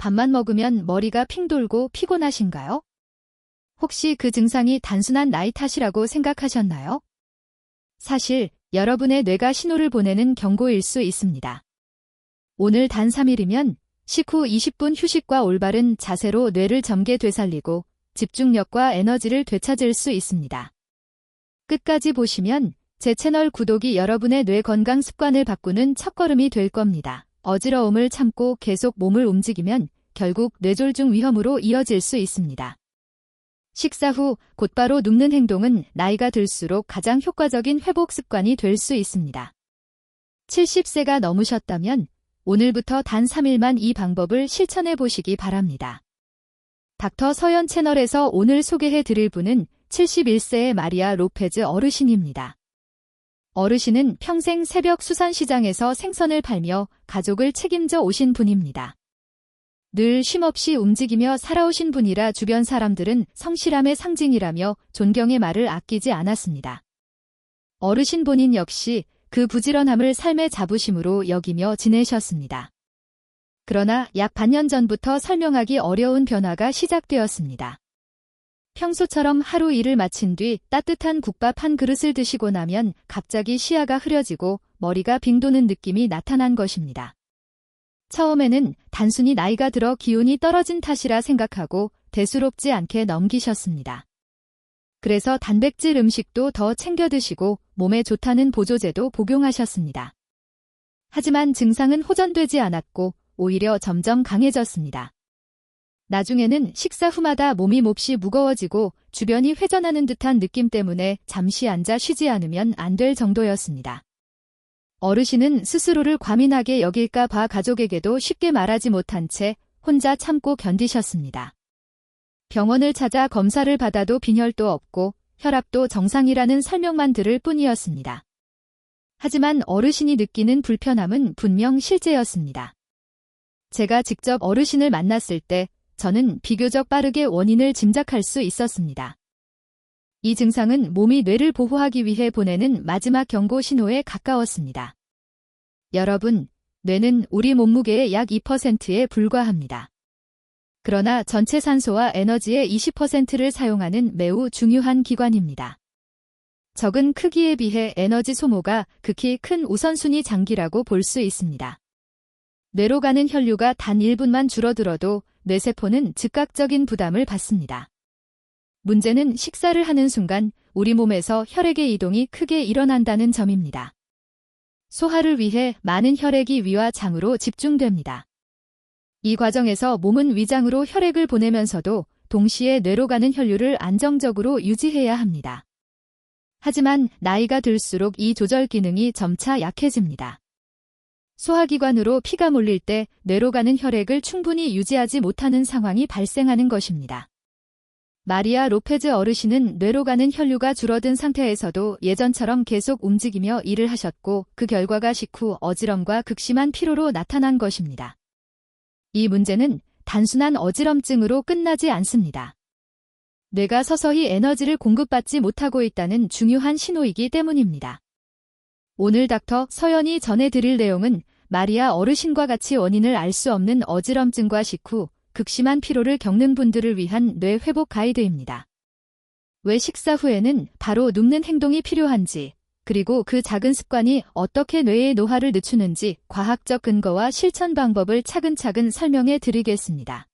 밥만 먹으면 머리가 핑 돌고 피곤하신가요? 혹시 그 증상이 단순한 나이 탓이라고 생각하셨나요? 사실 여러분의 뇌가 신호를 보내는 경고일 수 있습니다. 오늘 단 3일이면 식후 20분 휴식과 올바른 자세로 뇌를 점개 되살리고 집중력과 에너지를 되찾을 수 있습니다. 끝까지 보시면 제 채널 구독이 여러분의 뇌 건강 습관을 바꾸는 첫걸음이 될 겁니다. 어지러움을 참고 계속 몸을 움직이면 결국 뇌졸중 위험으로 이어질 수 있습니다. 식사 후 곧바로 눕는 행동은 나이가 들수록 가장 효과적인 회복 습관이 될 수 있습니다. 70세가 넘으셨다면 오늘부터 단 3일만 이 방법을 실천해 보시기 바랍니다. 닥터 서연 채널에서 오늘 소개해 드릴 분은 71세의 마리아 로페즈 어르신입니다. 어르신은 평생 새벽 수산시장에서 생선을 팔며 가족을 책임져 오신 분입니다. 늘 쉼없이 움직이며 살아오신 분이라 주변 사람들은 성실함의 상징이라며 존경의 말을 아끼지 않았습니다. 어르신 본인 역시 그 부지런함을 삶의 자부심으로 여기며 지내셨습니다. 그러나 약 반년 전부터 설명하기 어려운 변화가 시작되었습니다. 평소처럼 하루 일을 마친 뒤 따뜻한 국밥 한 그릇을 드시고 나면 갑자기 시야가 흐려지고 머리가 빙 도는 느낌이 나타난 것입니다. 처음에는 단순히 나이가 들어 기운이 떨어진 탓이라 생각하고 대수롭지 않게 넘기셨습니다. 그래서 단백질 음식도 더 챙겨 드시고 몸에 좋다는 보조제도 복용하셨습니다. 하지만 증상은 호전되지 않았고 오히려 점점 강해졌습니다. 나중에는 식사 후마다 몸이 몹시 무거워지고 주변이 회전하는 듯한 느낌 때문에 잠시 앉아 쉬지 않으면 안 될 정도였습니다. 어르신은 스스로를 과민하게 여길까 봐 가족에게도 쉽게 말하지 못한 채 혼자 참고 견디셨습니다. 병원을 찾아 검사를 받아도 빈혈도 없고 혈압도 정상이라는 설명만 들을 뿐이었습니다. 하지만 어르신이 느끼는 불편함은 분명 실제였습니다. 제가 직접 어르신을 만났을 때 저는 비교적 빠르게 원인을 짐작할 수 있었습니다. 이 증상은 몸이 뇌를 보호하기 위해 보내는 마지막 경고 신호에 가까웠습니다. 여러분, 뇌는 우리 몸무게의 약 2%에 불과합니다. 그러나 전체 산소와 에너지의 20%를 사용하는 매우 중요한 기관입니다. 적은 크기에 비해 에너지 소모가 극히 큰 우선순위 장기라고 볼 수 있습니다. 뇌로 가는 혈류가 단 1분만 줄어들어도 뇌세포는 즉각적인 부담을 받습니다. 문제는 식사를 하는 순간 우리 몸에서 혈액의 이동이 크게 일어난다는 점입니다. 소화를 위해 많은 혈액이 위와 장으로 집중됩니다. 이 과정에서 몸은 위장으로 혈액을 보내면서도 동시에 뇌로 가는 혈류를 안정적으로 유지해야 합니다. 하지만 나이가 들수록 이 조절 기능이 점차 약해집니다. 소화기관으로 피가 몰릴 때 뇌로 가는 혈액을 충분히 유지하지 못하는 상황이 발생하는 것입니다. 마리아 로페즈 어르신은 뇌로 가는 혈류가 줄어든 상태에서도 예전처럼 계속 움직이며 일을 하셨고 그 결과가 식후 어지럼과 극심한 피로로 나타난 것입니다. 이 문제는 단순한 어지럼증으로 끝나지 않습니다. 뇌가 서서히 에너지를 공급받지 못하고 있다는 중요한 신호이기 때문입니다. 오늘 닥터 서연이 전해드릴 내용은 마리아 어르신과 같이 원인을 알 수 없는 어지럼증과 식후 극심한 피로를 겪는 분들을 위한 뇌 회복 가이드입니다. 왜 식사 후에는 바로 눕는 행동이 필요한지, 그리고 그 작은 습관이 어떻게 뇌의 노화를 늦추는지 과학적 근거와 실천 방법을 차근차근 설명해 드리겠습니다.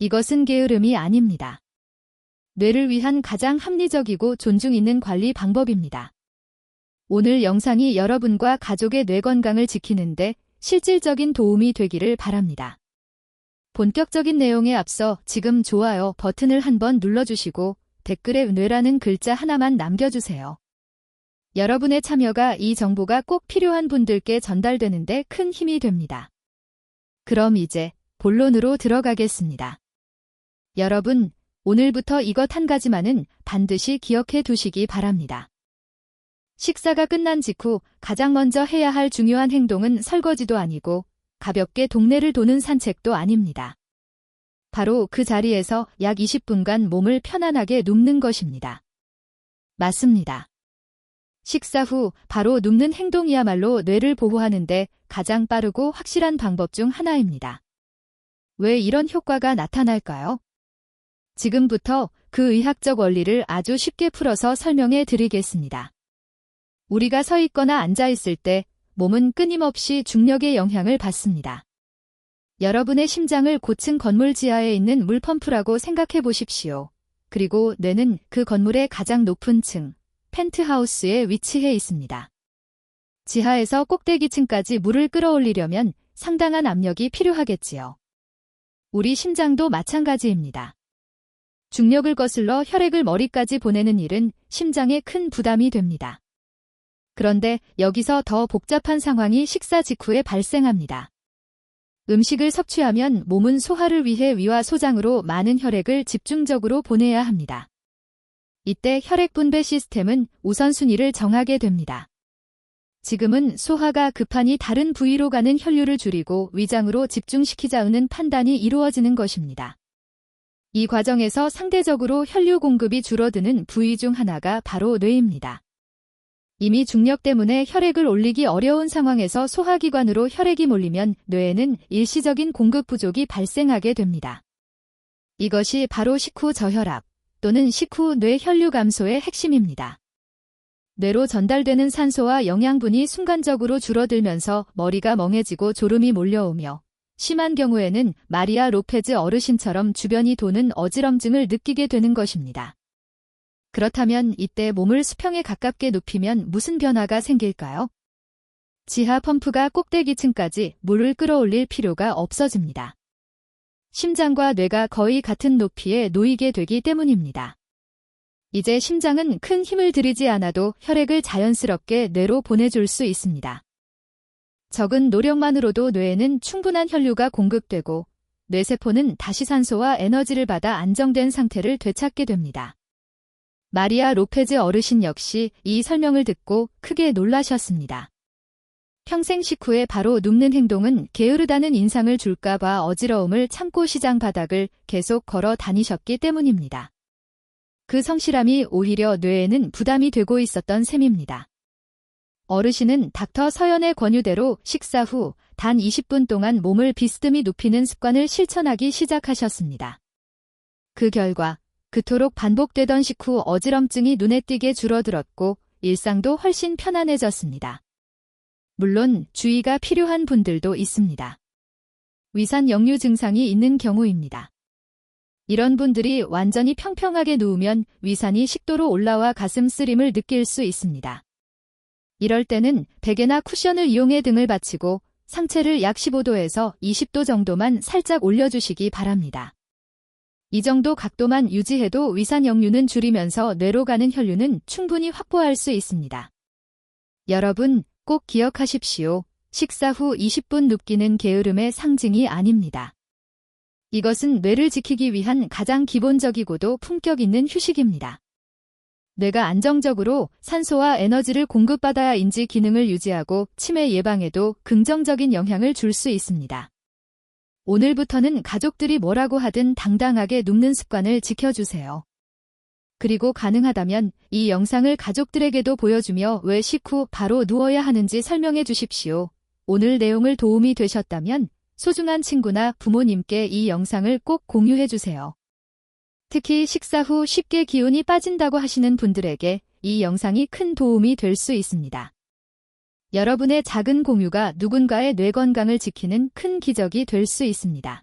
이것은 게으름이 아닙니다. 뇌를 위한 가장 합리적이고 존중 있는 관리 방법입니다. 오늘 영상이 여러분과 가족의 뇌 건강을 지키는데 실질적인 도움이 되기를 바랍니다. 본격적인 내용에 앞서 지금 좋아요 버튼을 한번 눌러주시고 댓글에 뇌라는 글자 하나만 남겨주세요. 여러분의 참여가 이 정보가 꼭 필요한 분들께 전달되는데 큰 힘이 됩니다. 그럼 이제 본론으로 들어가겠습니다. 여러분, 오늘부터 이것 한 가지만은 반드시 기억해 두시기 바랍니다. 식사가 끝난 직후 가장 먼저 해야 할 중요한 행동은 설거지도 아니고 가볍게 동네를 도는 산책도 아닙니다. 바로 그 자리에서 약 20분간 몸을 편안하게 눕는 것입니다. 맞습니다. 식사 후 바로 눕는 행동이야말로 뇌를 보호하는데 가장 빠르고 확실한 방법 중 하나입니다. 왜 이런 효과가 나타날까요? 지금부터 그 의학적 원리를 아주 쉽게 풀어서 설명해 드리겠습니다. 우리가 서 있거나 앉아 있을 때 몸은 끊임없이 중력의 영향을 받습니다. 여러분의 심장을 고층 건물 지하에 있는 물펌프라고 생각해 보십시오. 그리고 뇌는 그 건물의 가장 높은 층, 펜트하우스에 위치해 있습니다. 지하에서 꼭대기층까지 물을 끌어올리려면 상당한 압력이 필요하겠지요. 우리 심장도 마찬가지입니다. 중력을 거슬러 혈액을 머리까지 보내는 일은 심장에 큰 부담이 됩니다. 그런데 여기서 더 복잡한 상황이 식사 직후에 발생합니다. 음식을 섭취하면 몸은 소화를 위해 위와 소장으로 많은 혈액을 집중적으로 보내야 합니다. 이때 혈액 분배 시스템은 우선순위를 정하게 됩니다. 지금은 소화가 급하니 다른 부위로 가는 혈류를 줄이고 위장으로 집중시키자는 판단이 이루어지는 것입니다. 이 과정에서 상대적으로 혈류 공급이 줄어드는 부위 중 하나가 바로 뇌입니다. 이미 중력 때문에 혈액을 올리기 어려운 상황에서 소화기관으로 혈액이 몰리면 뇌에는 일시적인 공급 부족이 발생하게 됩니다. 이것이 바로 식후 저혈압 또는 식후 뇌 혈류 감소의 핵심입니다. 뇌로 전달되는 산소와 영양분이 순간적으로 줄어들면서 머리가 멍해지고 졸음이 몰려오며 심한 경우에는 마리아 로페즈 어르신처럼 주변이 도는 어지럼증을 느끼게 되는 것입니다. 그렇다면 이때 몸을 수평에 가깝게 눕히면 무슨 변화가 생길까요? 지하 펌프가 꼭대기층까지 물을 끌어올릴 필요가 없어집니다. 심장과 뇌가 거의 같은 높이에 놓이게 되기 때문입니다. 이제 심장은 큰 힘을 들이지 않아도 혈액을 자연스럽게 뇌로 보내줄 수 있습니다. 적은 노력만으로도 뇌에는 충분한 혈류가 공급되고 뇌세포는 다시 산소와 에너지를 받아 안정된 상태를 되찾게 됩니다. 마리아 로페즈 어르신 역시 이 설명을 듣고 크게 놀라셨습니다. 평생 식후에 바로 눕는 행동은 게으르다는 인상을 줄까봐 어지러움을 참고 시장 바닥을 계속 걸어 다니셨기 때문입니다. 그 성실함이 오히려 뇌에는 부담이 되고 있었던 셈입니다. 어르신은 닥터 서연의 권유대로 식사 후 단 20분 동안 몸을 비스듬히 눕히는 습관을 실천하기 시작하셨습니다. 그 결과 그토록 반복되던 식후 어지럼증이 눈에 띄게 줄어들었고 일상도 훨씬 편안해졌습니다. 물론 주의가 필요한 분들도 있습니다. 위산 역류 증상이 있는 경우입니다. 이런 분들이 완전히 평평하게 누우면 위산이 식도로 올라와 가슴 쓰림을 느낄 수 있습니다. 이럴 때는 베개나 쿠션을 이용해 등을 받치고 상체를 약 15도에서 20도 정도만 살짝 올려주시기 바랍니다. 이 정도 각도만 유지해도 위산 역류는 줄이면서 뇌로 가는 혈류는 충분히 확보할 수 있습니다. 여러분 꼭 기억하십시오. 식사 후 20분 눕기는 게으름의 상징이 아닙니다. 이것은 뇌를 지키기 위한 가장 기본적이고도 품격 있는 휴식입니다. 뇌가 안정적으로 산소와 에너지를 공급받아야 인지 기능을 유지하고 치매 예방에도 긍정적인 영향을 줄 수 있습니다. 오늘부터는 가족들이 뭐라고 하든 당당하게 눕는 습관을 지켜주세요. 그리고 가능하다면 이 영상을 가족들에게도 보여주며 왜 식후 바로 누워야 하는지 설명해 주십시오. 오늘 내용을 도움이 되셨다면 소중한 친구나 부모님께 이 영상을 꼭 공유해 주세요. 특히 식사 후 쉽게 기운이 빠진다고 하시는 분들에게 이 영상이 큰 도움이 될 수 있습니다. 여러분의 작은 공유가 누군가의 뇌 건강을 지키는 큰 기적이 될 수 있습니다.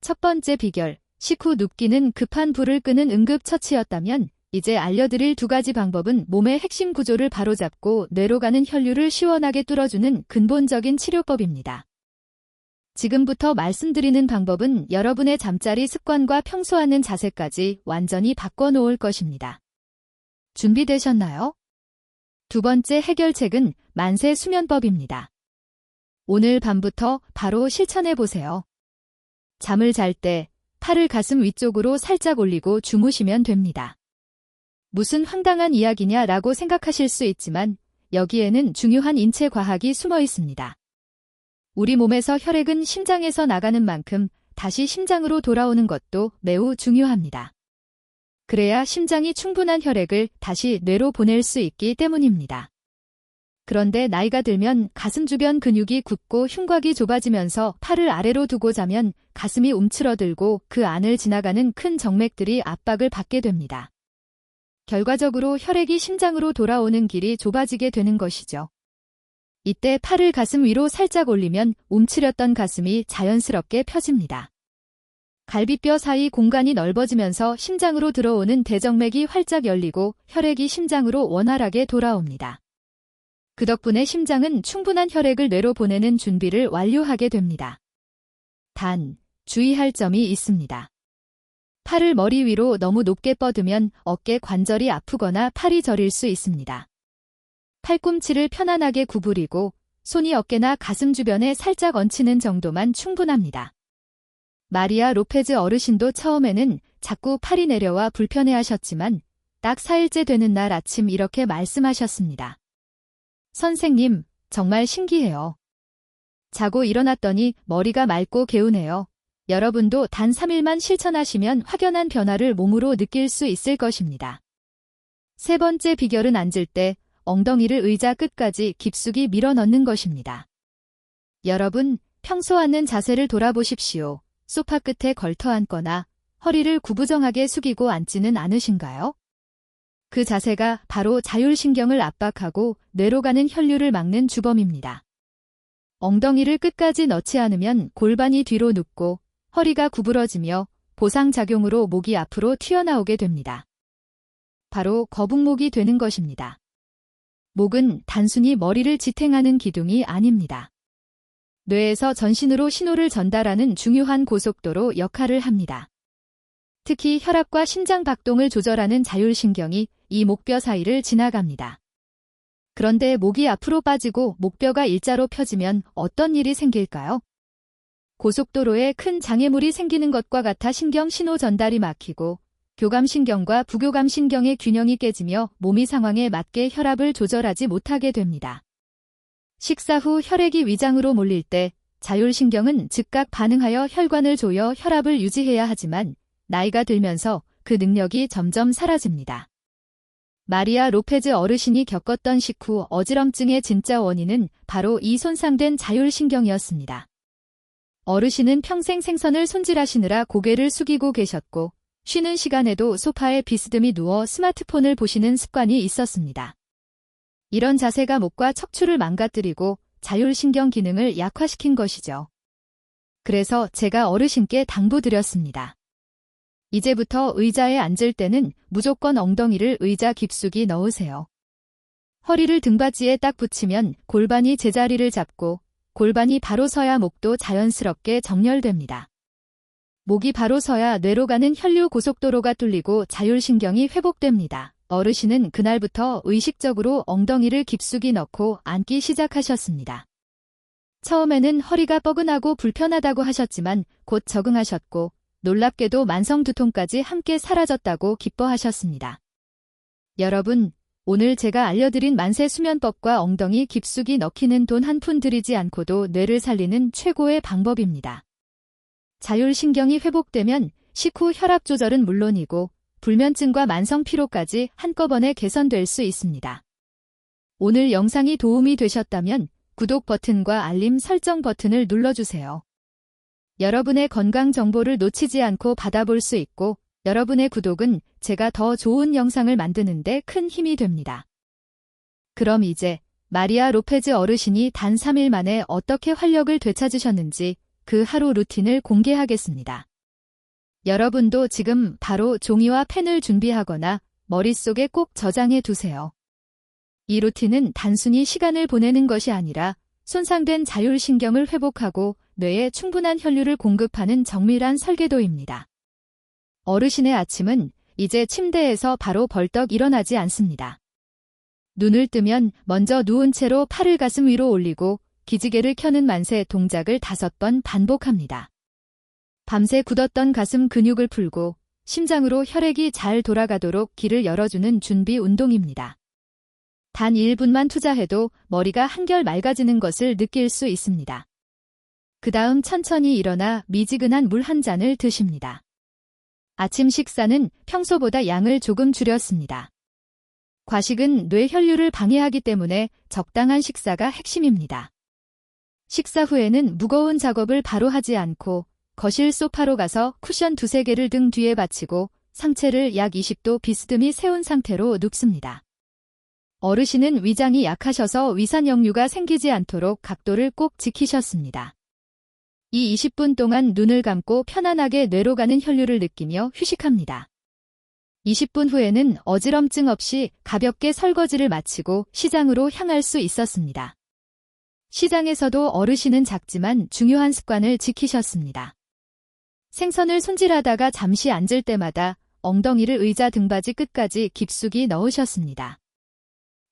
첫 번째 비결, 식후 눕기는 급한 불을 끄는 응급처치였다면 이제 알려드릴 두 가지 방법은 몸의 핵심 구조를 바로잡고 뇌로 가는 혈류를 시원하게 뚫어주는 근본적인 치료법입니다. 지금부터 말씀드리는 방법은 여러분의 잠자리 습관과 평소 하는 자세까지 완전히 바꿔놓을 것입니다. 준비되셨나요? 두 번째 해결책은 만세 수면법입니다. 오늘 밤부터 바로 실천해 보세요. 잠을 잘 때 팔을 가슴 위쪽으로 살짝 올리고 주무시면 됩니다. 무슨 황당한 이야기냐라고 생각하실 수 있지만 여기에는 중요한 인체 과학이 숨어 있습니다. 우리 몸에서 혈액은 심장에서 나가는 만큼 다시 심장으로 돌아오는 것도 매우 중요합니다. 그래야 심장이 충분한 혈액을 다시 뇌로 보낼 수 있기 때문입니다. 그런데 나이가 들면 가슴 주변 근육이 굳고 흉곽이 좁아지면서 팔을 아래로 두고 자면 가슴이 움츠러들고 그 안을 지나가는 큰 정맥들이 압박을 받게 됩니다. 결과적으로 혈액이 심장으로 돌아오는 길이 좁아지게 되는 것이죠. 이때 팔을 가슴 위로 살짝 올리면 움츠렸던 가슴이 자연스럽게 펴집니다. 갈비뼈 사이 공간이 넓어지면서 심장으로 들어오는 대정맥이 활짝 열리고 혈액이 심장으로 원활하게 돌아옵니다. 그 덕분에 심장은 충분한 혈액을 뇌로 보내는 준비를 완료하게 됩니다. 단, 주의할 점이 있습니다. 팔을 머리 위로 너무 높게 뻗으면 어깨 관절이 아프거나 팔이 저릴 수 있습니다. 팔꿈치를 편안하게 구부리고 손이 어깨나 가슴 주변에 살짝 얹히는 정도만 충분합니다. 마리아 로페즈 어르신도 처음에는 자꾸 팔이 내려와 불편해하셨지만 딱 4일째 되는 날 아침 이렇게 말씀하셨습니다. 선생님, 정말 신기해요. 자고 일어났더니 머리가 맑고 개운해요. 여러분도 단 3일만 실천하시면 확연한 변화를 몸으로 느낄 수 있을 것입니다. 세 번째 비결은 앉을 때 엉덩이를 의자 끝까지 깊숙이 밀어 넣는 것입니다. 여러분, 평소 앉는 자세를 돌아보십시오. 소파 끝에 걸터 앉거나 허리를 구부정하게 숙이고 앉지는 않으신가요? 그 자세가 바로 자율신경을 압박하고 뇌로 가는 혈류를 막는 주범입니다. 엉덩이를 끝까지 넣지 않으면 골반이 뒤로 눕고 허리가 구부러지며 보상작용으로 목이 앞으로 튀어나오게 됩니다. 바로 거북목이 되는 것입니다. 목은 단순히 머리를 지탱하는 기둥이 아닙니다. 뇌에서 전신으로 신호를 전달하는 중요한 고속도로 역할을 합니다. 특히 혈압과 심장 박동을 조절하는 자율신경이 이 목뼈 사이를 지나갑니다. 그런데 목이 앞으로 빠지고 목뼈가 일자로 펴지면 어떤 일이 생길까요? 고속도로에 큰 장애물이 생기는 것과 같아 신경 신호 전달이 막히고 교감신경과 부교감신경의 균형이 깨지며 몸이 상황에 맞게 혈압을 조절하지 못하게 됩니다. 식사 후 혈액이 위장으로 몰릴 때 자율신경은 즉각 반응하여 혈관을 조여 혈압을 유지해야 하지만 나이가 들면서 그 능력이 점점 사라집니다. 마리아 로페즈 어르신이 겪었던 식후 어지럼증의 진짜 원인은 바로 이 손상된 자율신경이었습니다. 어르신은 평생 생선을 손질하시느라 고개를 숙이고 계셨고 쉬는 시간에도 소파에 비스듬히 누워 스마트폰을 보시는 습관이 있었습니다. 이런 자세가 목과 척추를 망가뜨리고 자율신경 기능을 약화시킨 것이죠. 그래서 제가 어르신께 당부드렸습니다. 이제부터 의자에 앉을 때는 무조건 엉덩이를 의자 깊숙이 넣으세요. 허리를 등받이에 딱 붙이면 골반이 제자리를 잡고 골반이 바로 서야 목도 자연스럽게 정렬됩니다. 목이 바로 서야 뇌로 가는 혈류 고속도로가 뚫리고 자율신경이 회복됩니다. 어르신은 그날부터 의식적으로 엉덩이를 깊숙이 넣고 앉기 시작하셨습니다. 처음에는 허리가 뻐근하고 불편하다고 하셨지만 곧 적응하셨고 놀랍게도 만성 두통까지 함께 사라졌다고 기뻐하셨습니다. 여러분, 오늘 제가 알려드린 만세 수면법과 엉덩이 깊숙이 넣기는 돈 한 푼 들이지 않고도 뇌를 살리는 최고의 방법입니다. 자율신경이 회복되면 식후 혈압 조절은 물론이고 불면증과 만성 피로까지 한꺼번에 개선될 수 있습니다. 오늘 영상이 도움이 되셨다면 구독 버튼과 알림 설정 버튼을 눌러주세요. 여러분의 건강 정보를 놓치지 않고 받아볼 수 있고 여러분의 구독은 제가 더 좋은 영상을 만드는데 큰 힘이 됩니다. 그럼 이제 마리아 로페즈 어르신이 단 3일 만에 어떻게 활력을 되찾으셨는지 그 하루 루틴을 공개하겠습니다. 여러분도 지금 바로 종이와 펜을 준비하거나 머릿속에 꼭 저장해 두세요. 이 루틴은 단순히 시간을 보내는 것이 아니라 손상된 자율신경을 회복하고 뇌에 충분한 혈류를 공급하는 정밀한 설계도입니다. 어르신의 아침은 이제 침대에서 바로 벌떡 일어나지 않습니다. 눈을 뜨면 먼저 누운 채로 팔을 가슴 위로 올리고 기지개를 켜는 만세 동작을 다섯 번 반복합니다. 밤새 굳었던 가슴 근육을 풀고 심장으로 혈액이 잘 돌아가도록 길을 열어주는 준비 운동입니다. 단 1분만 투자해도 머리가 한결 맑아지는 것을 느낄 수 있습니다. 그 다음 천천히 일어나 미지근한 물 한 잔을 드십니다. 아침 식사는 평소보다 양을 조금 줄였습니다. 과식은 뇌 혈류를 방해하기 때문에 적당한 식사가 핵심입니다. 식사 후에는 무거운 작업을 바로 하지 않고 거실 소파로 가서 쿠션 두세 개를 등 뒤에 받치고 상체를 약 20도 비스듬히 세운 상태로 눕습니다. 어르신은 위장이 약하셔서 위산역류가 생기지 않도록 각도를 꼭 지키셨습니다. 이 20분 동안 눈을 감고 편안하게 뇌로 가는 혈류를 느끼며 휴식합니다. 20분 후에는 어지럼증 없이 가볍게 설거지를 마치고 시장으로 향할 수 있었습니다. 시장에서도 어르신은 작지만 중요한 습관을 지키셨습니다. 생선을 손질하다가 잠시 앉을 때마다 엉덩이를 의자 등받이 끝까지 깊숙이 넣으셨습니다.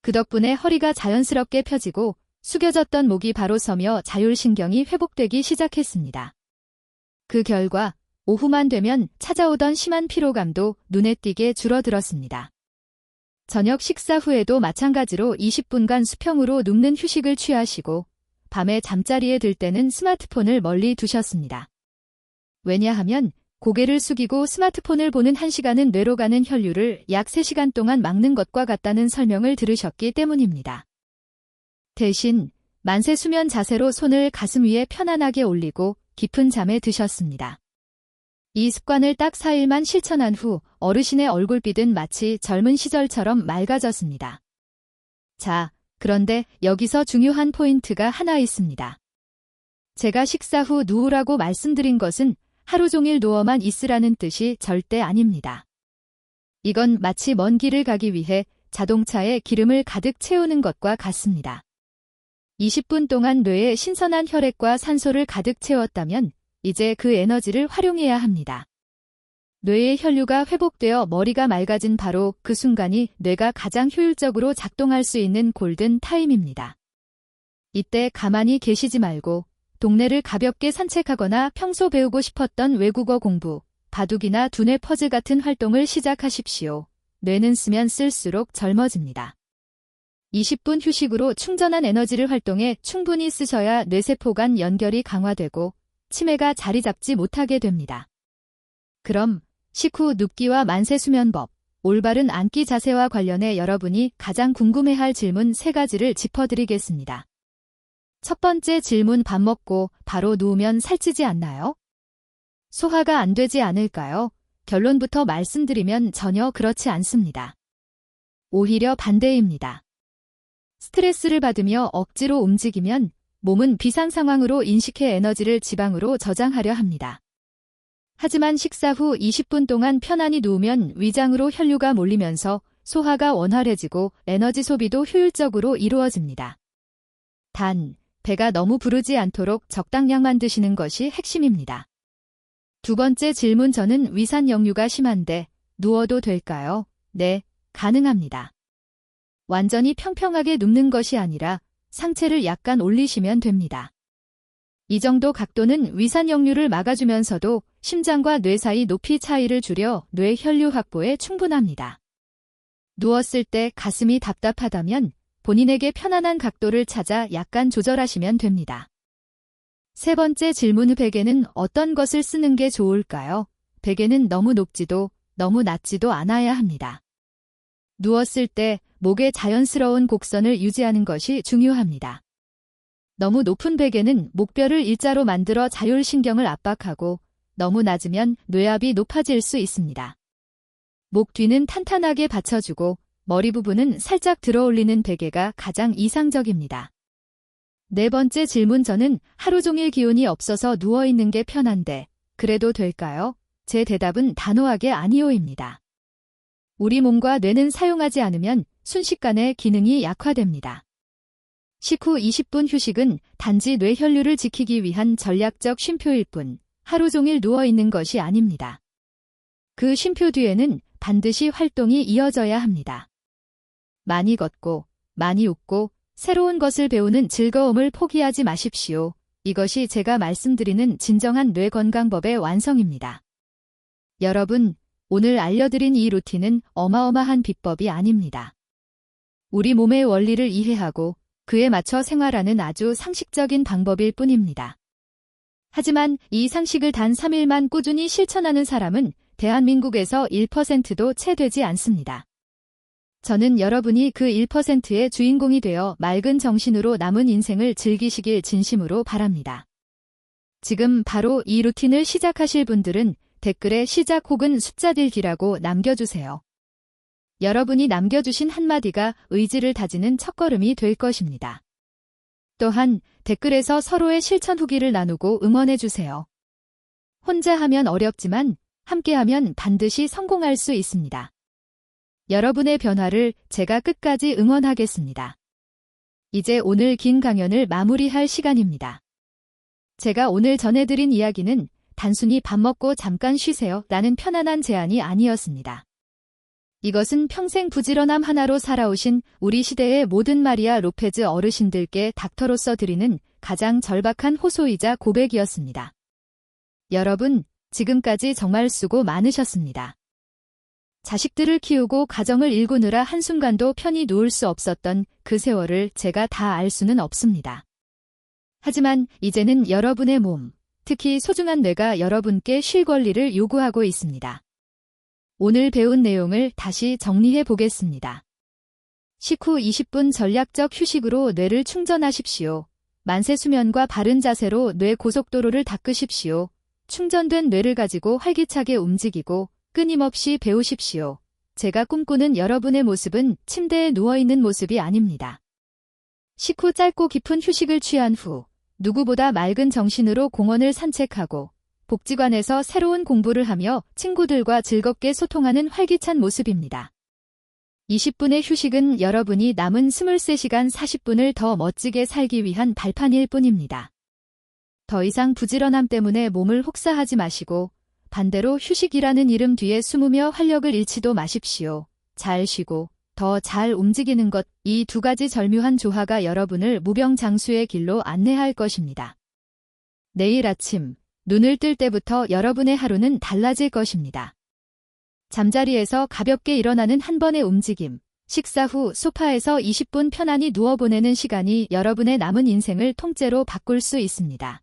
그 덕분에 허리가 자연스럽게 펴지고 숙여졌던 목이 바로 서며 자율신경이 회복되기 시작했습니다. 그 결과 오후만 되면 찾아오던 심한 피로감도 눈에 띄게 줄어들었습니다. 저녁 식사 후에도 마찬가지로 20분간 수평으로 눕는 휴식을 취하시고 밤에 잠자리에 들 때는 스마트폰을 멀리 두셨습니다. 왜냐하면 고개를 숙이고 스마트폰을 보는 1시간은 뇌로 가는 혈류를 약 3시간 동안 막는 것과 같다는 설명을 들으셨기 때문입니다. 대신 만세 수면 자세로 손을 가슴 위에 편안하게 올리고 깊은 잠에 드셨습니다. 이 습관을 딱 4일만 실천한 후 어르신의 얼굴빛은 마치 젊은 시절처럼 맑아졌습니다. 자, 그런데 여기서 중요한 포인트가 하나 있습니다. 제가 식사 후 누우라고 말씀드린 것은 하루 종일 누워만 있으라는 뜻이 절대 아닙니다. 이건 마치 먼 길을 가기 위해 자동차에 기름을 가득 채우는 것과 같습니다. 20분 동안 뇌에 신선한 혈액과 산소를 가득 채웠다면 이제 그 에너지를 활용해야 합니다. 뇌의 혈류가 회복되어 머리가 맑아진 바로 그 순간이 뇌가 가장 효율적으로 작동할 수 있는 골든 타임입니다. 이때 가만히 계시지 말고 동네를 가볍게 산책하거나 평소 배우고 싶었던 외국어 공부, 바둑이나 두뇌 퍼즐 같은 활동을 시작하십시오. 뇌는 쓰면 쓸수록 젊어집니다. 20분 휴식으로 충전한 에너지를 활동해 충분히 쓰셔야 뇌세포 간 연결이 강화되고 치매가 자리 잡지 못하게 됩니다. 그럼 식후 눕기와 만세 수면법, 올바른 앉기 자세와 관련해 여러분이 가장 궁금해할 질문 세 가지를 짚어드리겠습니다. 첫 번째 질문 밥 먹고 바로 누우면 살찌지 않나요? 소화가 안 되지 않을까요? 결론부터 말씀드리면 전혀 그렇지 않습니다. 오히려 반대입니다. 스트레스를 받으며 억지로 움직이면 몸은 비상 상황으로 인식해 에너지를 지방으로 저장하려 합니다. 하지만 식사 후 20분 동안 편안히 누우면 위장으로 혈류가 몰리면서 소화가 원활해지고 에너지 소비도 효율적으로 이루어집니다. 단, 배가 너무 부르지 않도록 적당량만 드시는 것이 핵심입니다. 두 번째 질문 저는 위산 역류가 심한데 누워도 될까요? 네, 가능합니다. 완전히 평평하게 눕는 것이 아니라 상체를 약간 올리시면 됩니다. 이 정도 각도는 위산 역류를 막아주면서도 심장과 뇌 사이 높이 차이를 줄여 뇌 혈류 확보에 충분합니다. 누웠을 때 가슴이 답답하다면 본인에게 편안한 각도를 찾아 약간 조절하시면 됩니다. 세 번째 질문 후 베개는 어떤 것을 쓰는 게 좋을까요? 베개는 너무 높지도 너무 낮지도 않아야 합니다. 누웠을 때 목의 자연스러운 곡선을 유지하는 것이 중요합니다. 너무 높은 베개는 목뼈를 일자로 만들어 자율신경을 압박하고 너무 낮으면 뇌압이 높아질 수 있습니다. 목 뒤는 탄탄하게 받쳐주고 머리 부분은 살짝 들어 올리는 베개가 가장 이상적입니다. 네 번째 질문 저는 하루 종일 기운이 없어서 누워있는 게 편한데 그래도 될까요? 제 대답은 단호하게 아니오입니다. 우리 몸과 뇌는 사용하지 않으면 순식간에 기능이 약화됩니다. 식후 20분 휴식은 단지 뇌 혈류를 지키기 위한 전략적 쉼표일 뿐 하루 종일 누워있는 것이 아닙니다. 그 쉼표 뒤에는 반드시 활동이 이어져야 합니다. 많이 걷고, 많이 웃고, 새로운 것을 배우는 즐거움을 포기하지 마십시오. 이것이 제가 말씀드리는 진정한 뇌 건강법의 완성입니다. 여러분, 오늘 알려드린 이 루틴은 어마어마한 비법이 아닙니다. 우리 몸의 원리를 이해하고 그에 맞춰 생활하는 아주 상식적인 방법일 뿐입니다. 하지만 이 상식을 단 3일만 꾸준히 실천하는 사람은 대한민국에서 1%도 채 되지 않습니다. 저는 여러분이 그 1%의 주인공이 되어 맑은 정신으로 남은 인생을 즐기시길 진심으로 바랍니다. 지금 바로 이 루틴을 시작하실 분들은 댓글에 시작 혹은 숫자 들기라고 남겨주세요. 여러분이 남겨주신 한마디가 의지를 다지는 첫걸음이 될 것입니다. 또한 댓글에서 서로의 실천 후기를 나누고 응원해주세요. 혼자 하면 어렵지만 함께하면 반드시 성공할 수 있습니다. 여러분의 변화를 제가 끝까지 응원하겠습니다. 이제 오늘 긴 강연을 마무리할 시간입니다. 제가 오늘 전해드린 이야기는 단순히 밥 먹고 잠깐 쉬세요 라는 편안한 제안이 아니었습니다. 이것은 평생 부지런함 하나로 살아오신 우리 시대의 모든 마리아 로페즈 어르신들께 닥터로서 드리는 가장 절박한 호소이자 고백이었습니다. 여러분, 지금까지 정말 수고 많으셨습니다. 자식들을 키우고 가정을 일구느라 한순간도 편히 누울 수 없었던 그 세월을 제가 다 알 수는 없습니다. 하지만 이제는 여러분의 몸, 특히 소중한 뇌가 여러분께 쉴 권리를 요구하고 있습니다. 오늘 배운 내용을 다시 정리해 보겠습니다. 식후 20분 전략적 휴식으로 뇌를 충전하십시오. 만세 수면과 바른 자세로 뇌 고속도로를 닦으십시오. 충전된 뇌를 가지고 활기차게 움직이고 끊임없이 배우십시오. 제가 꿈꾸는 여러분의 모습은 침대에 누워있는 모습이 아닙니다. 식후 짧고 깊은 휴식을 취한 후 누구보다 맑은 정신으로 공원을 산책하고 복지관에서 새로운 공부를 하며 친구들과 즐겁게 소통하는 활기찬 모습입니다. 20분의 휴식은 여러분이 남은 23시간 40분을 더 멋지게 살기 위한 발판일 뿐입니다. 더 이상 부지런함 때문에 몸을 혹사하지 마시고 반대로 휴식이라는 이름 뒤에 숨으며 활력을 잃지도 마십시오. 잘 쉬고 더 잘 움직이는 것, 이 두 가지 절묘한 조화가 여러분을 무병장수의 길로 안내할 것입니다. 내일 아침, 눈을 뜰 때부터 여러분의 하루는 달라질 것입니다. 잠자리에서 가볍게 일어나는 한 번의 움직임, 식사 후 소파에서 20분 편안히 누워 보내는 시간이 여러분의 남은 인생을 통째로 바꿀 수 있습니다.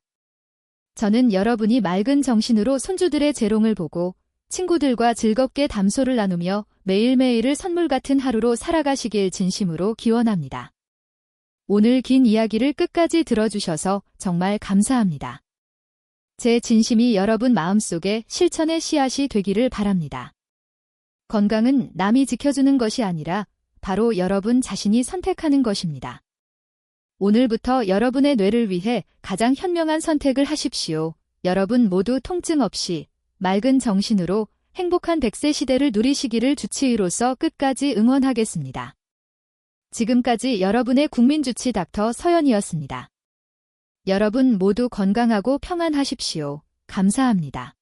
저는 여러분이 맑은 정신으로 손주들의 재롱을 보고 친구들과 즐겁게 담소를 나누며 매일매일을 선물 같은 하루로 살아가시길 진심으로 기원합니다. 오늘 긴 이야기를 끝까지 들어주셔서 정말 감사합니다. 제 진심이 여러분 마음속에 실천의 씨앗이 되기를 바랍니다. 건강은 남이 지켜주는 것이 아니라 바로 여러분 자신이 선택하는 것입니다. 오늘부터 여러분의 뇌를 위해 가장 현명한 선택을 하십시오. 여러분 모두 통증 없이 맑은 정신으로 행복한 100세 시대를 누리시기를 주치의로서 끝까지 응원하겠습니다. 지금까지 여러분의 국민주치 닥터 서연이었습니다. 여러분 모두 건강하고 평안하십시오. 감사합니다.